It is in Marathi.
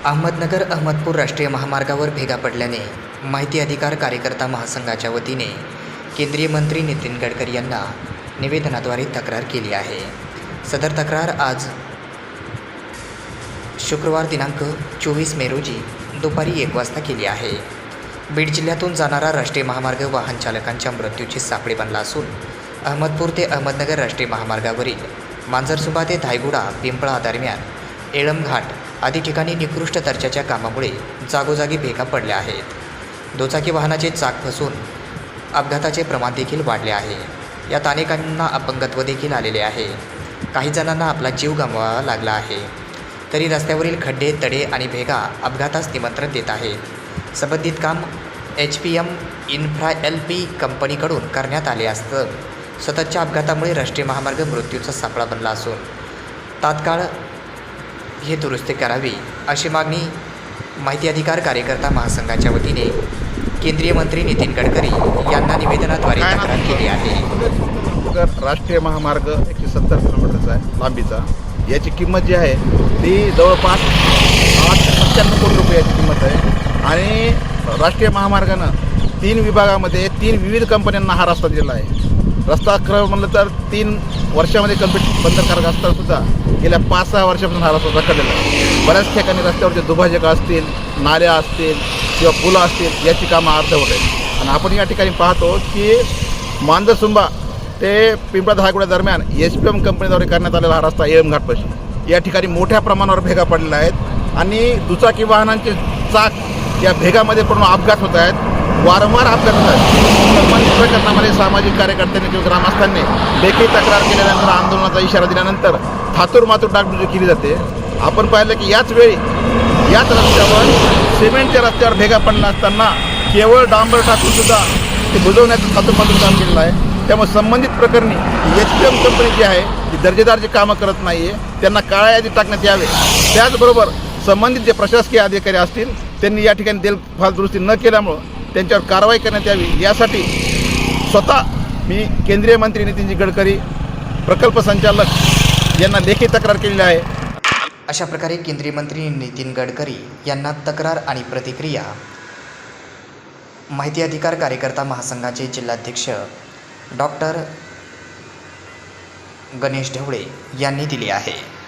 अहमदनगर अहमदपूर राष्ट्रीय महामार्गावर भेगा पडल्याने माहिती अधिकार कार्यकर्ता महासंघाच्या वतीने केंद्रीय मंत्री नितीन गडकरी यांना निवेदनाद्वारे तक्रार केली आहे. सदर तक्रार आज शुक्रवार दिनांक चोवीस मे रोजी दुपारी एक वाजता केली आहे. बीड जिल्ह्यातून जाणारा राष्ट्रीय महामार्ग वाहन चालकांच्या मृत्यूची सापळी बनला असून अहमदपूर ते अहमदनगर राष्ट्रीय महामार्गावरील मांजरसुबा ते धायगुडा पिंपळा दरम्यान एळमघाट आदी ठिकाणी निकृष्ट दर्जाच्या कामामुळे जागोजागी भेगा पडल्या आहेत. दुचाकी वाहनाचे चाक फसून अपघाताचे प्रमाण देखील वाढले आहे. यात अनेकांना अपंगत्व देखील आलेले आहे. काही जणांना आपला जीव गमवावा लागला आहे. तरी रस्त्यावरील खड्डे तडे आणि भेगा अपघातास निमंत्रण देत आहेत. संबंधित काम H P M infra L P कंपनीकडून करण्यात आले असतं. सततच्या अपघातामुळे राष्ट्रीय महामार्ग मृत्यूचा सापळा बनला असून तात्काळ हे दुरुस्ती करावी अशी मागणी माहिती अधिकार कार्यकर्ता महासंघाच्या वतीने केंद्रीय मंत्री नितीन गडकरी यांना निवेदनाद्वारे तक्रार केली आहे. राष्ट्रीय महामार्ग एकशे सत्तर किलोमीटरचा आहे लांबीचा. याची किंमत जी आहे ती जवळपास आठ सत्त्याण्णव कोटी रुपये याची किंमत आहे. आणि राष्ट्रीय महामार्गानं तीन विभागामध्ये तीन विविध कंपन्यांना हा रस्ता दिलेला आहे. रस्ता खरं म्हणलं तर तीन वर्षामध्ये कंप्लीट बंद करायचा असताना सुद्धा गेल्या पाच सहा वर्षापासून हा रस्ता रखडलेला आहे. बऱ्याच ठिकाणी रस्त्यावरचे दुभाजक असतील नाल्या असतील किंवा पुलं असतील याची कामं अर्धवट आहेत. आणि आपण या ठिकाणी पाहतो की मांजरसुंबा ते पिंपळा दहागुड्या दरम्यान एच पी एम कंपनीद्वारे करण्यात आलेला हा रस्ता एम घाटपाशी या ठिकाणी मोठ्या प्रमाणावर भेगा पडलेल्या आहेत. आणि दुचाकी वाहनांचे चाक या भेगामध्ये पडून अपघात होत आहेत. वारंवार अपघात होत संबंधित प्रकरणामध्ये सामाजिक कार्यकर्त्यांनी किंवा ग्रामस्थांनी लेखी तक्रार केल्यानंतर आंदोलनाचा इशारा दिल्यानंतर थातूर मातूर डागडुजी केली जाते. आपण पाहिलं की याच वेळी याच रस्त्यावर सिमेंटच्या रस्त्यावर भेगा पडला असताना केवळ डांबर टाकून सुद्धा ते बुजवण्याचं थातूर मातूर काम केलेलं आहे. त्यामुळे संबंधित प्रकरणी एच पी एम कंपनी जी आहे ती दर्जेदार जे कामं करत नाही आहे त्यांना काळ्या यादी टाकण्यात यावे. त्याचबरोबर संबंधित जे प्रशासकीय अधिकारी असतील त्यांनी या ठिकाणी देखभाल दुरुस्ती न केल्यामुळं त्यांच्यावर कारवाई करण्यात यावी यासाठी स्वतः मी केंद्रीय मंत्री नितीनजी गडकरी प्रकल्प संचालक यांना लेखी तक्रार केलेली आहे. अशा प्रकारे केंद्रीय मंत्री नितीन गडकरी यांना तक्रार आणि प्रतिक्रिया माहिती अधिकार कार्यकर्ता महासंघाचे जिल्हाध्यक्ष डॉक्टर गणेश ढवळे यांनी दिली आहे.